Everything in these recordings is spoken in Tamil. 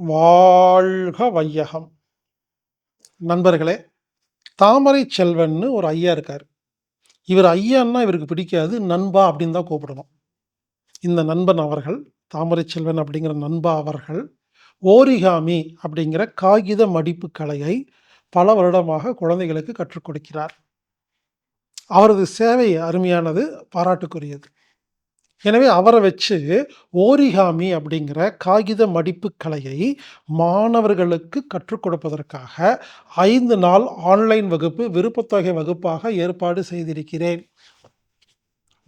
வாழ்க வையகம். நண்பர்களே தாமரை செல்வன்னு ஒரு ஐயா இருக்கார். இவர் ஐயான்னா இவருக்கு பிடிக்காது நண்பா அப்படின்னு தான் கூப்பிடணும். இந்த நண்பன் அவர்கள் தாமரை செல்வன் அப்படிங்கிற நண்பா அவர்கள் ஓரிகாமி அப்படிங்கிற காகித மடிப்பு கலையை பல வருடமாக குழந்தைகளுக்கு கற்றுக் கொடுக்கிறார். அவரது சேவை அருமையானது பாராட்டுக்குரியது. எனவே அவரை வச்சு ஓரிகாமி அப்படிங்கிற காகித மடிப்பு கலையை மாணவர்களுக்கு கற்றுக் கொடுப்பதற்காக ஐந்து நாள் ஆன்லைன் வகுப்பு விருப்பத்தொகை வகுப்பாக ஏற்பாடு செய்திருக்கிறேன்.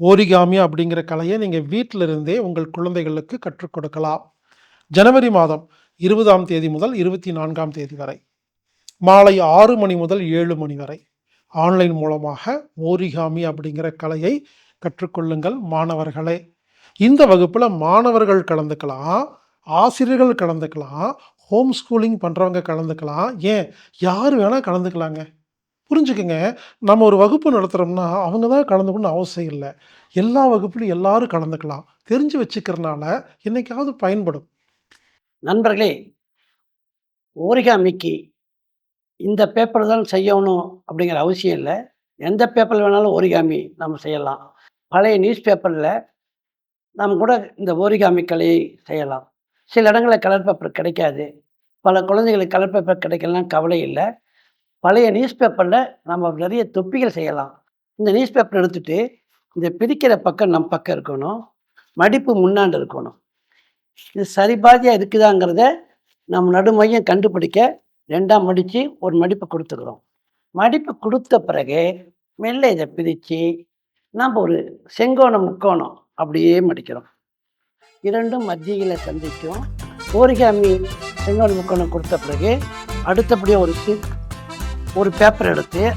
ஓரிகாமி அப்படிங்கிற கலையை நீங்கள் வீட்டில் இருந்தே உங்கள் குழந்தைகளுக்கு கற்றுக் கொடுக்கலாம். ஜனவரி மாதம் இருபதாம் தேதி முதல் இருபத்தி நான்காம் தேதி வரை. மாலை ஆறு மணி முதல் ஏழு மணி வரை. ஆன்லைன் மூலமாக ஓரிகாமி அப்படிங்கிற கலையை கற்றுக்கொள்ளுங்கள் மாணவர்களே. இந்த வகுப்பில் மாணவர்கள் கலந்துக்கலாம் ஆசிரியர்கள் கலந்துக்கலாம் ஹோம் ஸ்கூலிங் பண்ணுறவங்க கலந்துக்கலாம். ஏன்? யார் வேணால் கலந்துக்கலாங்க. புரிஞ்சுக்கங்க. நம்ம ஒரு வகுப்பு நடத்துகிறோம்னா அவங்க தான் கலந்துக்கணும்னு அவசியம் இல்லை. எல்லா வகுப்புலையும் எல்லாரும் கலந்துக்கலாம். தெரிஞ்சு வச்சுக்கிறனால என்னைக்காவது பயன்படும். நண்பர்களே ஓரிகாமிக்கு இந்த பேப்பர் தான் செய்யணும் அப்படிங்கிற அவசியம் இல்லை. எந்த பேப்பர் வேணாலும் ஓரிகாமி நம்ம செய்யலாம். பழைய நியூஸ் பேப்பரில் நாம் கூட இந்த ஓரிகாமி கலையை செய்யலாம். சில இடங்களில் கலர் பேப்பர் கிடைக்காது. பல குழந்தைகளுக்கு கலர் பேப்பர் கிடைக்கலாம் கவலை இல்லை. பழைய நியூஸ் பேப்பரில் நம்ம நிறைய தொப்பிகள் செய்யலாம். இந்த நியூஸ் பேப்பர் எடுத்துகிட்டு இந்த பிரிக்கிற பக்கம் நம் பக்கம் இருக்கணும். மடிப்பு முன்னாண்டு இருக்கணும். இது சரிபாதியாக இருக்குதாங்கிறத நம்ம நடுமையம் கண்டுபிடிக்க ரெண்டாம் மடித்து ஒரு மடிப்பு கொடுத்துக்கிறோம். மடிப்பு கொடுத்த பிறகு மெல்ல இதை பிரித்து நாம் ஒரு செங்கோணம் முக்கோணம் அப்படியே மடிக்கிறோம். இரண்டும் மத்தியில் சந்திக்கும். ஓரிகாமி செங்கோணம் முக்கோணம் கொடுத்த பிறகு அடுத்தபடியாக ஒரு சி- ஒரு பேப்பர் எடுத்து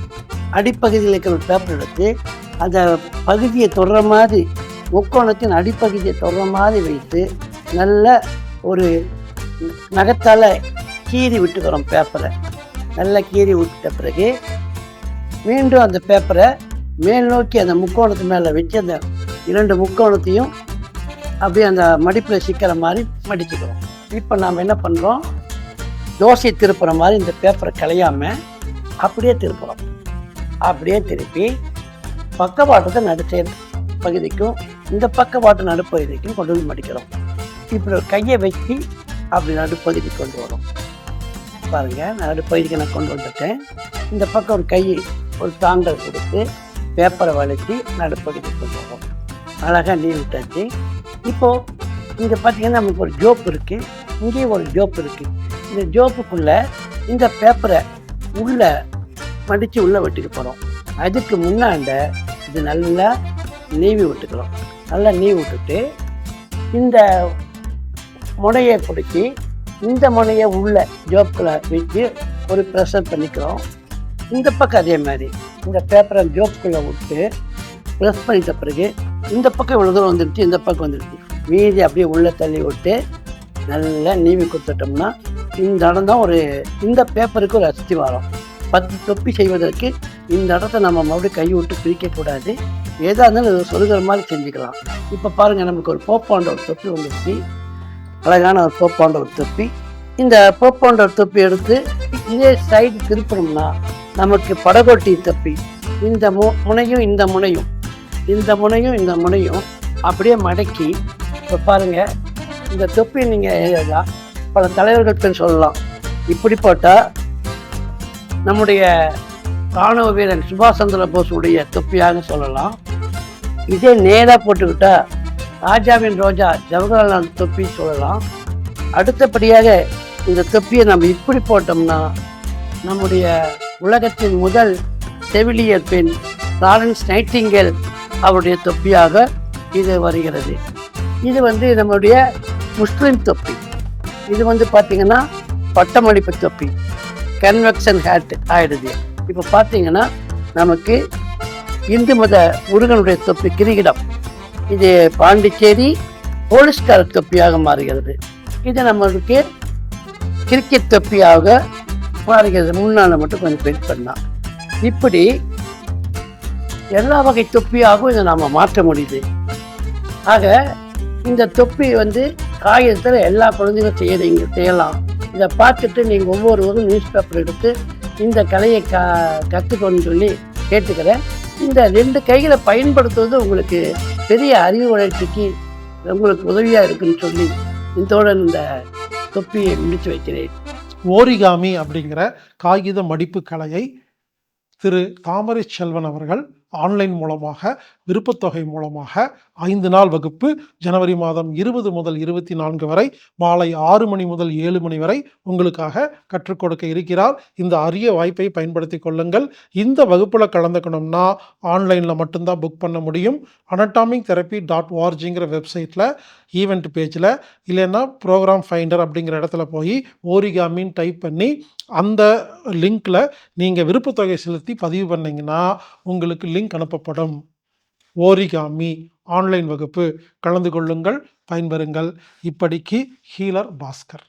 அடிப்பகுதியில் இருக்கிற ஒரு பேப்பர் எடுத்து அந்த பகுதியை தொடுற மாதிரி முக்கோணத்தின் அடிப்பகுதியை தொடுற மாதிரி வைத்து நல்ல ஒரு நகத்தால் கீறி விட்டுக்கிறோம் பேப்பரை நல்லா கீறி விட்ட பிறகு மீண்டும் அந்த பேப்பரை மேல் நோக்கி அந்த முக்கோணத்து மேலே வச்சு அந்த இரண்டு முக்கோணத்தையும் அப்படியே அந்த மடிப்பில் சிக்கிற மாதிரி மடிச்சுக்கிறோம். இப்போ நாம் என்ன பண்ணுறோம் தோசை திருப்புற மாதிரி இந்த பேப்பரை கலையாமல் அப்படியே திருப்புறோம். அப்படியே திருப்பி பக்கவாட்டத்தை நடுச்சே பகுதிக்கும் இந்த பக்கவாட்டு நடுப்பகுதிக்கும் கொண்டு வந்து மடிக்கிறோம். இப்படி ஒரு கையை வச்சு அப்படி நடுப்பகுதிக்கு கொண்டு வரும். பாருங்கள் நடுப்பகுதிக்கு நான் கொண்டு வந்துட்டேன். இந்த பக்கம் ஒரு கை ஒரு தாண்டல் கொடுத்து பேப்பரை வளைச்சி நடுப்பகுதி கொண்டு அழகாக நீ விட்டாச்சு. இப்போது இங்கே பார்த்தீங்கன்னா நமக்கு ஒரு ஜோப் இருக்குது இங்கேயும் ஒரு ஜோப் இருக்குது இந்த ஜோப்புக்குள்ளே இந்த பேப்பரை உள்ளே மடித்து உள்ளே வெட்டிக்க போகிறோம் அதுக்கு முன்னாண்ட இது நல்லா நீவி விட்டுக்கிறோம் நல்லா நீவி விட்டுட்டு இந்த முனையை பிடிச்சி இந்த முனையை உள்ள ஜோப்பில் வச்சு ஒரு ப்ரெஷர் பண்ணிக்கிறோம். இந்த பக்கம் அதே மாதிரி. இந்த பேப்பரை ஜோப்புக்குள்ளே விட்டு ப்ரெஸ் பண்ணிட்ட பிறகு இந்த பக்கம் இவ்வளோ தூரம் வந்துடுச்சு இந்த பக்கம் வந்துடுச்சு மீதி அப்படியே உள்ளே தள்ளி விட்டு நல்லா நீவி கொடுத்துட்டோம்னா இந்த இடம் தான் ஒரு இந்த பேப்பருக்கு ஒரு அஸ்திவாரம். பத்து தொப்பி செய்வதற்கு இந்த இடத்த நம்ம மறுபடியும் கை விட்டு பிரிக்கக்கூடாது எதாக இருந்தாலும் சொல்கிற மாதிரி செஞ்சுக்கலாம். இப்போ பாருங்கள் நமக்கு ஒரு போப்பாண்ட ஒரு தொப்பி வந்துடுச்சு அழகான ஒரு போப்பாண்ட ஒரு தொப்பி. இந்த போப்பாண்ட ஒரு தொப்பி எடுத்து இதே சைடு திருப்பினோம்னா நமக்கு படகோட்டி தொப்பி இந்த மு முனையும் இந்த முனையும் இந்த முனையும் இந்த முனையும் அப்படியே மடக்கி இப்போ பாருங்கள் இந்த தொப்பி நீங்கள் பல தலைவர்கள் பேர் சொல்லலாம். இப்படி போட்டால் நம்முடைய ராணுவ வீரன் சுபாஷ் சந்திர போஸுடைய தொப்பியாக சொல்லலாம். இதே நேராக போட்டுக்கிட்டா ராஜாவின் ரோஜா ஜவஹர்லால் தொப்பி சொல்லலாம். அடுத்தபடியாக இந்த தொப்பியை நம்ம இப்படி போட்டோம்னா நம்முடைய உலகத்தின் முதல் செவிலியர் பெண் லாரன்ஸ் நைட்டிங்கல் அவருடைய தொப்பியாக இது வருகிறது. இது வந்து நம்முடைய முஸ்லீம் தொப்பி. இது வந்து பார்த்தீங்கன்னா பட்டமளிப்பு தொப்பி. கன்வெக்ஷன் ஹேட் ஆயிடுது. இப்போ பார்த்தீங்கன்னா நமக்கு இந்து மத முருகனுடைய தொப்பி கிரீடம். இது பாண்டிச்சேரி போலீஸ்கார தொப்பியாக மாறுகிறது. இது நம்மளுக்கு கிரிக்கெட் தொப்பியாக மாறுகிறது முன்னால் மட்டும் கொஞ்சம் பெயிண்ட் பண்ணலாம். இப்படி எல்லா வகை தொப்பியாகவும் இதை நாம் மாற்ற முடியுது. ஆக இந்த தொப்பி வந்து காகிதத்தில் எல்லா குழந்தைகளும் செய்யறீங்க செய்யலாம் இதை பார்த்துட்டு நீங்கள் ஒவ்வொருவரும் நியூஸ் பேப்பர் எடுத்து இந்த கலையை க கற்றுக்கணும்னு சொல்லி கேட்டுக்கிறேன். இந்த ரெண்டு கைகளை பயன்படுத்துவது உங்களுக்கு பெரிய அறிவு வளர்ச்சிக்கு உங்களுக்கு உதவியாக இருக்குன்னு சொல்லி இதோட இந்த தொப்பியை முடித்து வைக்கிறேன். ஓரிகாமி அப்படிங்கிற காகித மடிப்பு கலையை திரு தாமரை செல்வன் அவர்கள் ஆன்லைன் மூலமாக விருப்பத்தொகை மூலமாக ஐந்து நாள் வகுப்பு ஜனவரி மாதம் இருபது முதல் இருபத்தி நான்கு வரை மாலை ஆறு மணி முதல் ஏழு மணி வரை உங்களுக்காக கற்றுக் கொடுக்க இருக்கிறார். இந்த அரிய வாய்ப்பை பயன்படுத்தி கொள்ளுங்கள். இந்த வகுப்பில் கலந்துக்கணும்னா ஆன்லைனில் மட்டும்தான் புக் பண்ண முடியும். அனட்டாமிக் தெரப்பி டாட் ஓஆர்ஜிங்கிற வெப்சைட்டில் ஈவெண்ட் பேஜில் இல்லைன்னா ப்ரோக்ராம் ஃபைண்டர் அப்படிங்கிற இடத்துல போய் ஓரிகாமின்னு டைப் பண்ணி அந்த லிங்க்கில் நீங்கள் விருப்பத்தொகை செலுத்தி பதிவு பண்ணிங்கன்னா உங்களுக்கு லிங்க் அனுப்பப்படும். ஓரிகாமி ஆன்லைன் வகுப்பு. கலந்து கொள்ளுங்கள் பயன்பெறுங்கள். இப்படிக்கு ஹீலர் பாஸ்கர்.